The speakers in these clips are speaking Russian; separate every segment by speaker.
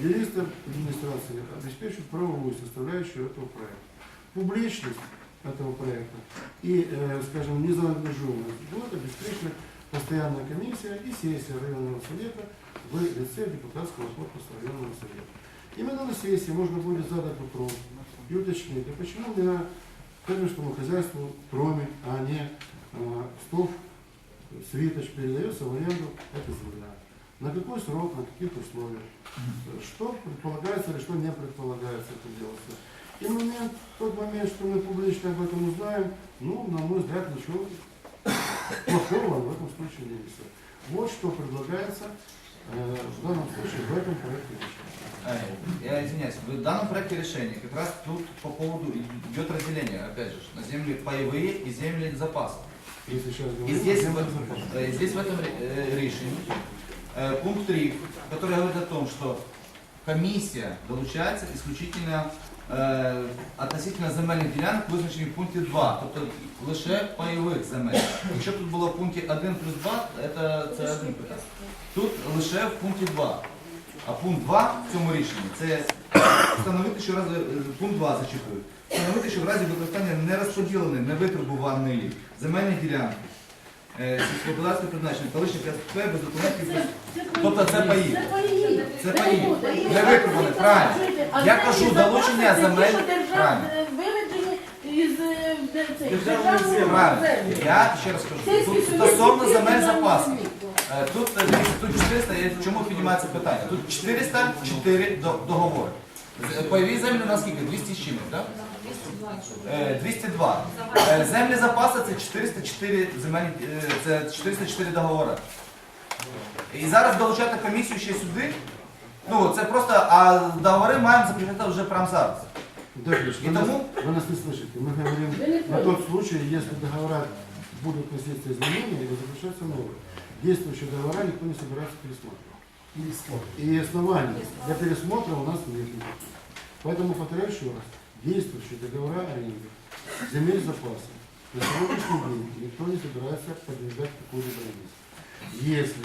Speaker 1: юристы администрации обеспечат правовую составляющую этого проекта. Публичность этого проекта и, э, скажем, незаангажированность будет обеспечена постоянная комиссия и сессия районного совета в лице депутатского корпуса районного совета. Именно на сессии можно будет задать вопрос и уточнить, а почему для фермерскому хозяйству Троме, а не э, Стов, Свиточ передается в аренду эта земля. На какой срок, на каких условиях, что предполагается или что не предполагается это делаться. И момент, тот момент, что мы публично об этом узнаем, ну, на мой взгляд, ничего плохого в этом случае не несет. Вот что предлагается э, в данном случае в этом проекте решения.
Speaker 2: Э, Я извиняюсь, в данном проекте решения как раз тут по поводу идет разделение, опять же, на земли паевые и земли
Speaker 1: сейчас
Speaker 2: И
Speaker 1: говорить,
Speaker 2: здесь, в, здесь в этом э, решении пункт 3, который говорит о том, что комиссия долучается исключительно е, относительно земельних ділянок, визначені в пункті 2, тобто лише пайових земель. Якщо тут було в пункті 1 плюс 2, це, це один питання. Тут лише в пункті 2. А пункт 2 в цьому рішенні це встановити, що разі, е, пункт 2 зачитую. Встановити, що в разі використання нерозподіленої, невитребуваної земельної ділянки сільськогосподарського призначення, колишніх КСП без документів. Тобто це паї.
Speaker 3: Це паї.
Speaker 2: Не викупили, правильно. Я кажу, долучення земель. Правильно. Я ще раз кажу. Тут стосовно земель запасу. Тут, 400, чому піднімається питання? Тут 404 договори. З- Пайові землі у нас скільки? 200 з чимось, так? Е, 202. Е, Землі запасу це 404 земельні, е, це 404 договори. І зараз долучати комісію ще сюди. Ну, це просто, а договори маємо заключати вже прямо зараз.
Speaker 1: Да, Гриш,
Speaker 2: И
Speaker 1: вы, нас,
Speaker 2: тому-
Speaker 1: вы нас не слышите. Мы говорим
Speaker 3: Вы не
Speaker 1: на
Speaker 3: поняли.
Speaker 1: тот случай, если договора будут вноситься изменения или заключаться новые. Действующие договора никто не собирается пересматривать. И оснований для пересмотра у нас нет. никаких. Поэтому, повторяю еще раз, действующие договора аренды, земель запаса, на сегодняшний день никто не собирается подвергать какой-либо ревизии. Если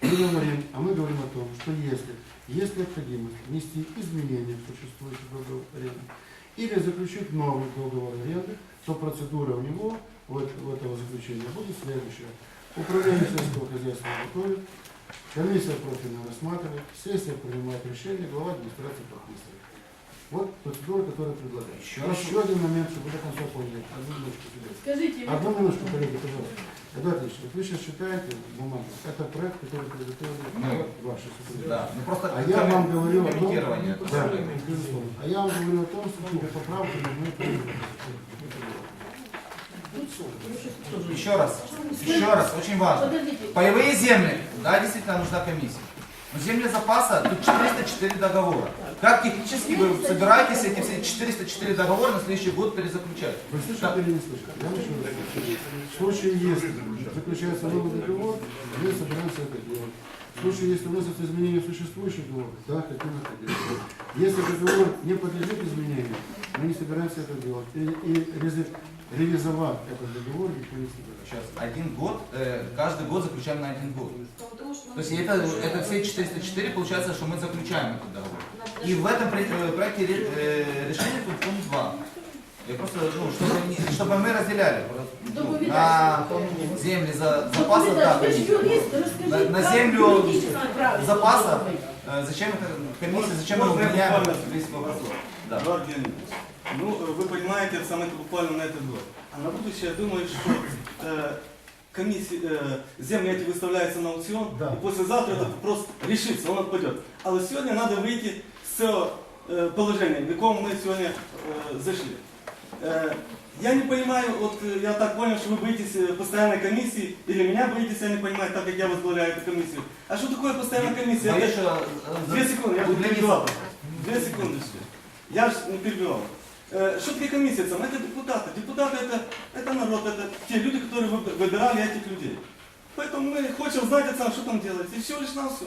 Speaker 1: мы говорим, а мы говорим о том, что если есть необходимость внести изменения в существующий договор аренды или заключить новый договор аренды, то процедура у него, вот, у этого заключения, будет следующая. Управление сельского хозяйства готовит, комиссия профильно рассматривает, сессия принимает решение, глава администрации подписывает. Вот процедура, которая предлагается.
Speaker 2: Еще.
Speaker 1: Еще один момент, чтобы до конца поняли. Одну минутку.
Speaker 3: Скажіть, ви-
Speaker 1: Одну минутку, коллеги, пожалуйста. Эдуард Ильич, вот вы сейчас читаете бумагу. Это проект, который приготовили
Speaker 2: Мы.
Speaker 1: ваши сотрудники.
Speaker 2: Да. Ну, просто
Speaker 1: А я вам говорю о том, да, безусловно. А я вам говорю о том, что ну, поправки мы.
Speaker 2: Еще раз, еще раз, очень важно. Паевые земли, да, действительно нужна комиссия. Но земли запаса, тут 404 договора. Как технически вы собираетесь эти все 404 договора на следующий год перезаключать?
Speaker 1: Вы слышите или не слышите? Я еще раз. В случае, если заключается новый договор, мы собираемся это делать. В случае, если вносятся изменения в существующий договор, да, хотим это делать. Если договор не подлежит изменению, мы не собираемся это делать. И, и ревизовать этот договор никто не собирается.
Speaker 2: Сейчас, один год, э, каждый год заключаем на один год. То есть это, это все 404, получается, что мы заключаем этот договор. И в этом э, проекте э, решения тут пункт 2. Я просто, ну, чтобы, не- чтобы мы разделяли. Ну, на земли за, запаса, да,
Speaker 3: юрист, розкажіть,
Speaker 2: На- на землю запаса. Э, Зачем это комиссия, зачем мы меняем весь вопрос? Да.
Speaker 4: Ну, вы понимаете, это самое буквально на этот год. А на будущее, я думаю, что э, комиссии, э, земли эти выставляются на аукцион,
Speaker 1: Да.
Speaker 4: и послезавтра этот вопрос решится, он отпадет. Але сегодня надо выйти с цього э, положения, в якому мы сегодня э, зашли. Э, я не понимаю, вот э, я так понял, что вы боитесь э, постоянной комиссии, или меня боитесь, я не понимаю, так как я возглавляю эту комиссию. А что такое постоянная комиссия? Это- Две секунды, я не
Speaker 2: удлинится.
Speaker 4: перебивал. Две секундочки. Я же не перебивал. Что такое комиссия? Сам? Это депутаты. Депутаты это, это народ, это те люди, которые выб- выбирали этих людей. Поэтому мы хотим знать, это, что там делается. И все лишь на все.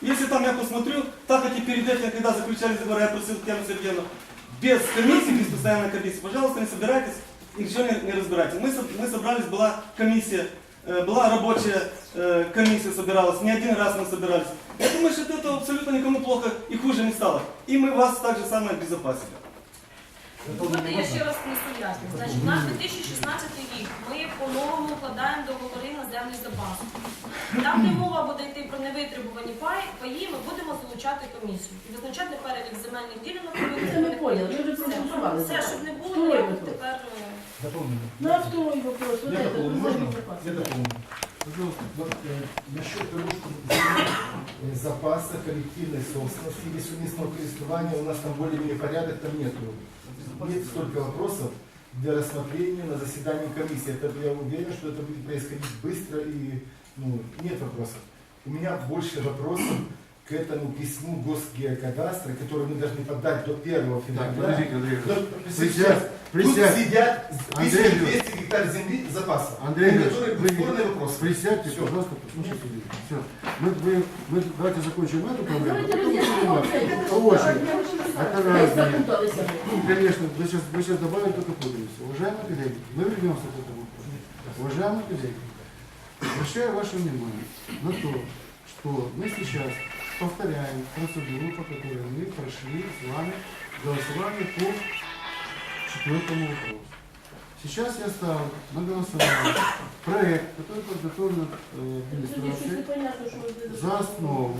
Speaker 4: Если там я посмотрю, так как и перед этим, когда заключали договор, я просил Татьяну Сергеевну, без комиссии, без постоянной комиссии, пожалуйста, не собирайтесь и ничего не, не разбирайте. Мы, мы собрались, была комиссия, была рабочая комиссия собиралась, не один раз мы собирались. Я думаю, что этого абсолютно никому плохо и хуже не стало. И мы вас так же самое обезопасили.
Speaker 5: Дозвольте, я ще раз внесу ясність. Значить, на 2016 рік ми по-новому вкладаємо договори на землі запас. Там, де мова буде йти про невитребувані паї, паї, ми будемо залучати комісію і визначати перелік земельних ділянок.
Speaker 3: Це ми поняли, ми вже проголосували.
Speaker 5: Все, щоб не було ніяких тепер. е,
Speaker 6: Дополнение.
Speaker 3: На второй вопрос.
Speaker 6: Я можно?
Speaker 3: запас.
Speaker 6: Я дополню.
Speaker 1: Пожалуйста.
Speaker 6: Вот, э, насчет того, что э, запаса коллективной собственности или совместного користования, у нас там более-менее порядок, там нету. Нет столько вопросов для рассмотрения на заседании комиссии. Это, я уверен, что это будет происходить быстро и ну, нет вопросов. У меня больше вопросов к этому письму Госгеокадастра, которое мы должны подать до 1
Speaker 1: Так,
Speaker 6: февраля.
Speaker 1: подождите, Андрей.
Speaker 6: Но
Speaker 1: Присядь,
Speaker 6: Тут сидят
Speaker 1: Андрей
Speaker 6: тысяча
Speaker 1: Юрьевич.
Speaker 6: 200 гектар земли запаса,
Speaker 1: Андрей
Speaker 6: которых
Speaker 1: вы
Speaker 6: бесспорный вопрос.
Speaker 1: присядьте,
Speaker 6: Всё.
Speaker 1: пожалуйста, послушайте. Все. Мы, мы, мы давайте закончим эту проблему. По очереди. Это
Speaker 3: Мы
Speaker 1: разные. Ну, конечно, вы сейчас, вы сейчас добавили только путаемся. Уважаемые коллеги, мы вернемся к этому вопросу. Уважаемые коллеги, обращаю ваше внимание на то, что мы сейчас повторяем процедуру, по которой мы прошли с вами голосование по четвертому вопросу. Сейчас я ставлю на голосование проект, который подготовлен э,
Speaker 3: Здесь
Speaker 1: администрацией, за основу,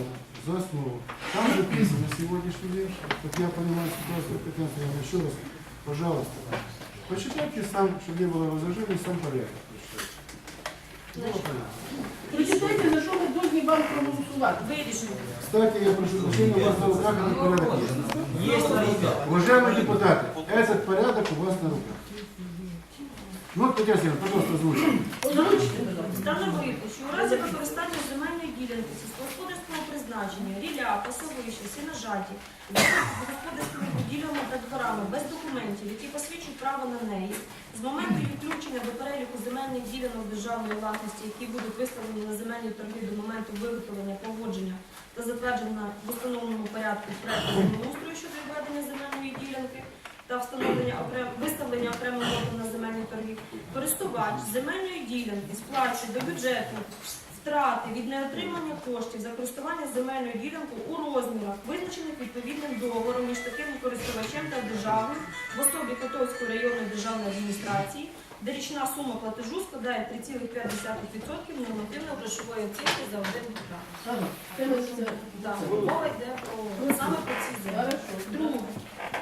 Speaker 1: за основу. Там записано сегодняшний день, как я понимаю ситуацию, Петр Иванович, еще раз, пожалуйста, почитайте сам, чтобы не было возражений, сам порядок. прочитайте. Было понятно.
Speaker 3: Прочитайте, за що ми повинні вам проголосувати.
Speaker 5: Вирішено.
Speaker 1: Кстати, я прошу прощения, у вас на руках этот порядок есть. Уважаемые депутаты, этот порядок у вас на руках. Ну, вот, Татьяна Сергеевна, пожалуйста, озвучьте.
Speaker 3: Озвучте, будь
Speaker 5: Встановити, що у разі використання земельної ділянки сільськогосподарського призначення, ріля, пасовища, сіножаті, господарськими будівлями та дворами без документів, які посвідчують право на неї, з моменту їх включення до переліку земельних ділянок державної власності, які будуть виставлені на земельні торги до моменту виготовлення, погодження та затверджена в установленому порядку проекту землеустрою щодо відведення земельної ділянки та встановлення окрем... виставлення окремого на земельні торгів, користувач земельної ділянки сплачує до бюджету втрати від неотримання коштів за користування земельною ділянкою у розмірах, визначених відповідним договором між таким користувачем та державою в особі Котовської районної державної адміністрації, де річна сума платежу складає 3,5% нормативно-грошової оцінки за один гектар. Мова йде про саме про ці землі. Друге,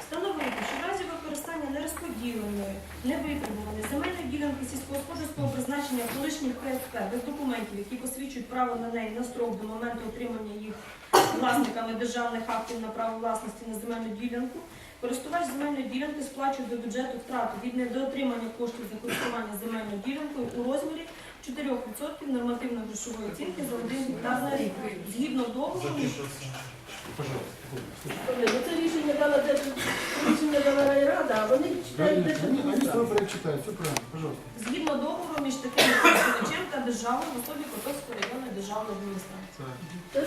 Speaker 5: встановити, що в разі використання нерозподіленої, невитребуваної земельної ділянки сільськогосподарського призначення колишніх КСП без документів, які посвідчують право на неї на строк до моменту отримання їх власниками державних актів на право власності на земельну ділянку, користувач земельної ділянки сплачує до бюджету втрату від недоотримання коштів за користування земельною ділянкою у розмірі 4% нормативно-грошової оцінки за один гектар на рік, згідно договору
Speaker 3: Ну, Це рішення дала де рішення дала райрада, а вони читають те, що
Speaker 1: они все правильно, пожалуйста.
Speaker 5: Згідно договору між таким користувачем та державою в особі Котовської районної державної адміністрації.
Speaker 3: Це,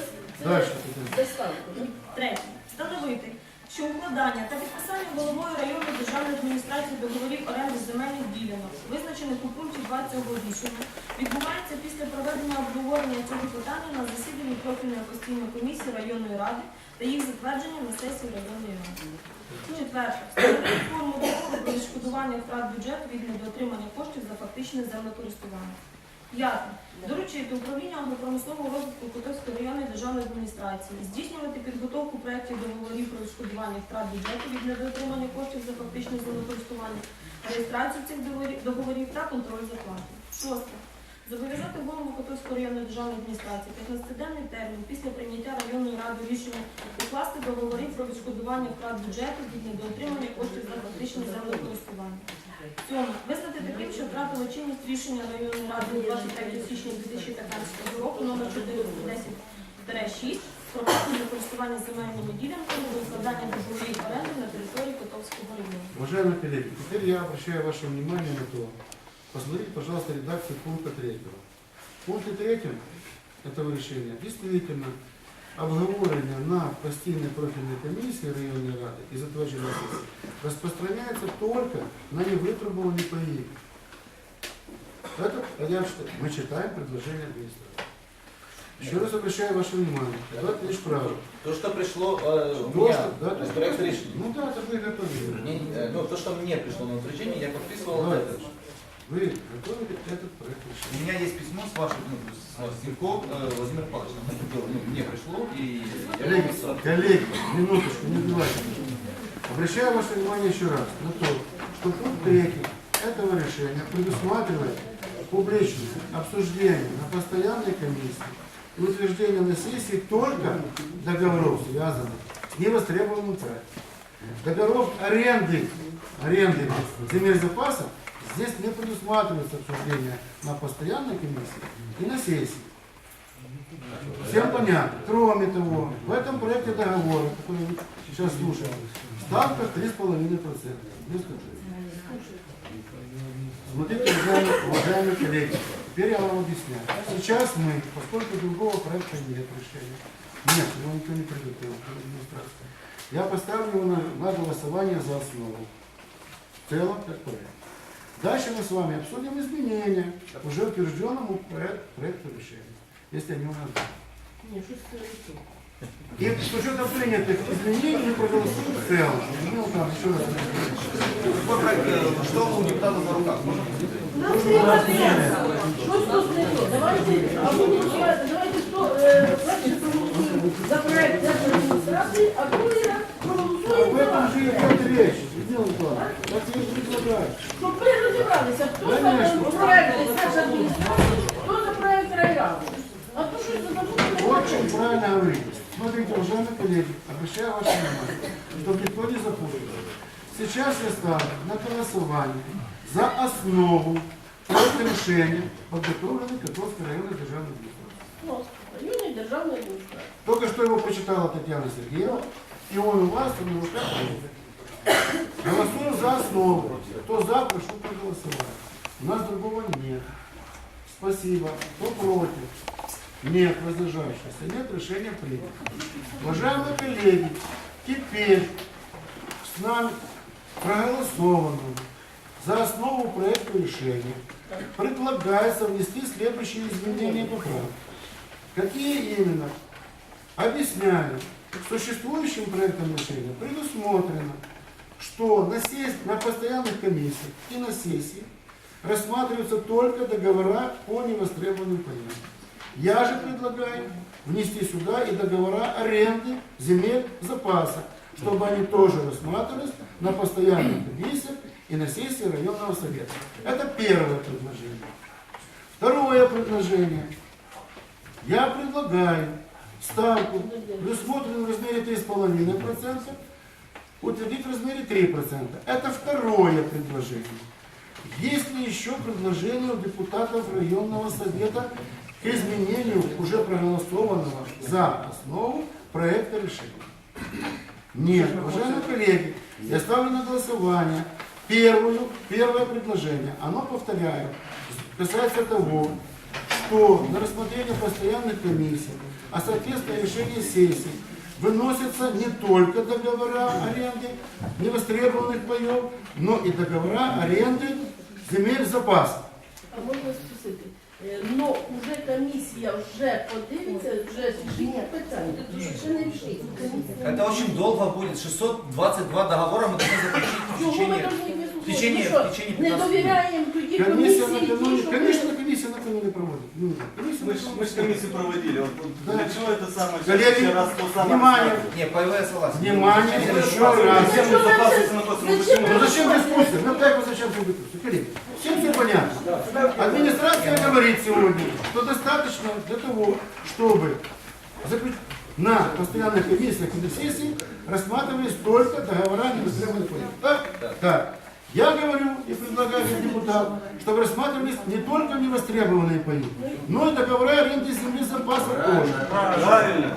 Speaker 1: Дальше,
Speaker 3: це
Speaker 1: Татьяна.
Speaker 3: доставка.
Speaker 5: Третє. Встановити, що укладання та підписання головою районної державної адміністрації договорів оренди земельних ділянок, визначених у пункті 2 цього рішення, відбувається після проведення обговорення цього питання на засіданні профільної постійної комісії районної ради та їх затвердження на сесії районної ради. Четверте. Встановити форму договору про відшкодування втрат бюджету від недоотримання коштів за фактичне землекористування. П'яте. Доручити управління агропромислового розвитку Котовської районної державної адміністрації здійснювати підготовку проєктів договорів про відшкодування втрат бюджету від недоотримання коштів за фактичне землекористування, реєстрацію цих договорів- та контроль за платою. Шосте. Зобов'язати голову Котовської районної державної адміністрації 15-денний термін після прийняття районною радою рішення укласти договори про відшкодування втрат бюджету від недоотримання коштів за фактичне землекористування. Сьоме. Визнати таким, що втратило чинність рішення районної ради від 23 січня 2015 року номер 410-6 про власне користування земельними ділянками до укладання договорів оренди на території Котовського району.
Speaker 1: Уважаемые коллеги, теперь я обращаю ваше внимание на то, посмотрите, пожалуйста, редакцию пункта третьего. В пункте третьем этого решения действительно обговорение на постійной профильной комиссии районной рады и затверженной сессии распространяется только на невытребованные паи. Это, я считаю, мы читаем предложение администрации. Еще раз обращаю ваше внимание. Это лишь право.
Speaker 2: То, что пришло э, у меня,
Speaker 1: что- да,
Speaker 2: то есть
Speaker 1: то-
Speaker 2: проект решения.
Speaker 1: Ну да, это вы готовили.
Speaker 2: Не- э, ну, то, что мне пришло на утверждение, я подписывал
Speaker 1: Да.
Speaker 2: этот.
Speaker 1: Вы готовили этот проект
Speaker 2: У
Speaker 1: решения.
Speaker 2: меня есть письмо с вашим, ну, с вас, э, Владимир Павлович, было, ну, мне пришло, и
Speaker 1: Коллеги, коллеги, минуточку, не убивайте. Обращаю ваше внимание еще раз на то, что пункт третий этого решения предусматривает публичность обсуждения на постоянной комиссии и утверждение на сессии только договоров, связанных с невостребованным проектом. Договоров аренды, аренды земель запасов здесь не предусматривается обсуждение на постоянной комиссии и на сессии. Всем понятно. Кроме того, в этом проекте договора, который вы сейчас слушаете, ставка 3,5%. Несколько. Смотрите, уважаемые, уважаемые коллеги, теперь я вам объясняю. Сейчас мы, поскольку другого проекта нет решения, нет, его никто не приготовил, я поставлю его на, на голосование за основу. В целом, как проект. Дальше мы с вами обсудим изменения к уже утвержденному проект- проекту решения, если они у нас будут.
Speaker 3: Ні, щось це не то.
Speaker 1: И с учетом принятых изменений мы проголосуем в целом. Ну, там, еще раз.
Speaker 2: Какой проект, э, что у депутата на руках? Можно посмотреть?
Speaker 3: У нас є варіант. Щось тут не то. Давайте, або голосувати, давайте хто е, перше проголосуємо за проект держадміністрації, а другий раз
Speaker 1: Об
Speaker 3: проголосуємо за
Speaker 1: этом
Speaker 3: ваш
Speaker 1: же и
Speaker 3: проект.
Speaker 1: идет речь, Людмила Николаевна. Так я и предлагаю.
Speaker 3: Щоб ми розібралися, хто за
Speaker 1: Конечно.
Speaker 3: проект держадміністрації, хто за проект райради. А то щось задумали.
Speaker 1: Очень правильно говорите. Смотрите, уважаемые коллеги, обращаю ваше внимание, чтобы никто не запутался. Сейчас я ставлю на голосование за основу проект решения, подготовленный Котовской районной державной администрации.
Speaker 3: Ну, районний державний адміністрації.
Speaker 1: Только что его прочитала Татьяна Сергеевна, и он у вас, он на руках. Голосуем за основу. Кто за, прошу проголосовать. У нас другого нет. Спасибо. Кто против? Нет, воздержавшихся. Нет, решение принято. Уважаемые коллеги, теперь с нами проголосовано за основу проекта решения. Предлагается внести следующие изменения поправки. Какие именно? Объясняю. Существующим проектом решения предусмотрено, что на, сессии, на постоянных комиссиях и на сессии рассматриваются только договора по невостребованным паям. Я же предлагаю внести сюда и договора аренды земель запаса, чтобы они тоже рассматривались на постоянных комиссиях и на сессии районного совета. Это первое предложение. Второе предложение. Я предлагаю ставку, предусмотренную в размере 3,5%, утвердить в размере 3%. Это второе предложение. Есть ли еще предложение у депутатов районного совета к изменению уже проголосованного за основу проекта решения? Нет. Уважаемые коллеги, я ставлю на голосование первую, первое предложение. Оно, повторяю, касается того, что на рассмотрение постоянных комиссий, а соответственно решение сессий выносятся не только договора аренды невостребованных паев, но и договора аренды земель запаса.
Speaker 3: А можна спросити? Е, Ну, вже комісія вже подивиться, вже рішить питання. Тому що ще не рішить. Комісія.
Speaker 2: Это очень долго будет. 622 договора мы должны заключить в
Speaker 3: Чого ми
Speaker 2: течение...
Speaker 3: повинні
Speaker 2: в
Speaker 3: вислухати?
Speaker 2: течение-
Speaker 3: Ми що,
Speaker 2: в течение
Speaker 3: Не
Speaker 2: 15
Speaker 3: довіряємо тоді
Speaker 1: Комиссия
Speaker 3: комісії, ті,
Speaker 1: накануне,
Speaker 3: що
Speaker 1: конечно,
Speaker 3: ми-
Speaker 1: комиссия накануне проводит. Ну, комиссия
Speaker 4: Мы ж, мы ж комиссию проводили. Вот, вот
Speaker 1: Да.
Speaker 4: Для чего это самое?
Speaker 1: Коллеги,
Speaker 4: Сейчас раз то самое
Speaker 1: внимание.
Speaker 4: рассказывать.
Speaker 2: Не, ПВ я согласен.
Speaker 1: Внимание, еще раз.
Speaker 4: Всем
Speaker 3: Зачем
Speaker 4: запасывается
Speaker 3: вы-
Speaker 4: на космос.
Speaker 3: зачем
Speaker 4: Почему?
Speaker 1: Ну зачем дискуссия? Ну как вы зачем все дискуссия? Коллеги, всем все понятно. Администрация говорит сегодня, что достаточно для того, чтобы заключ- на постоянных комиссиях и на сессии рассматривались только договора невостребованных паев. Так? Так. Я говорю и предлагаю как депутат, чтобы рассматривались не только невостребованные паи, но и договора аренды земли запаса тоже.
Speaker 4: Правильно.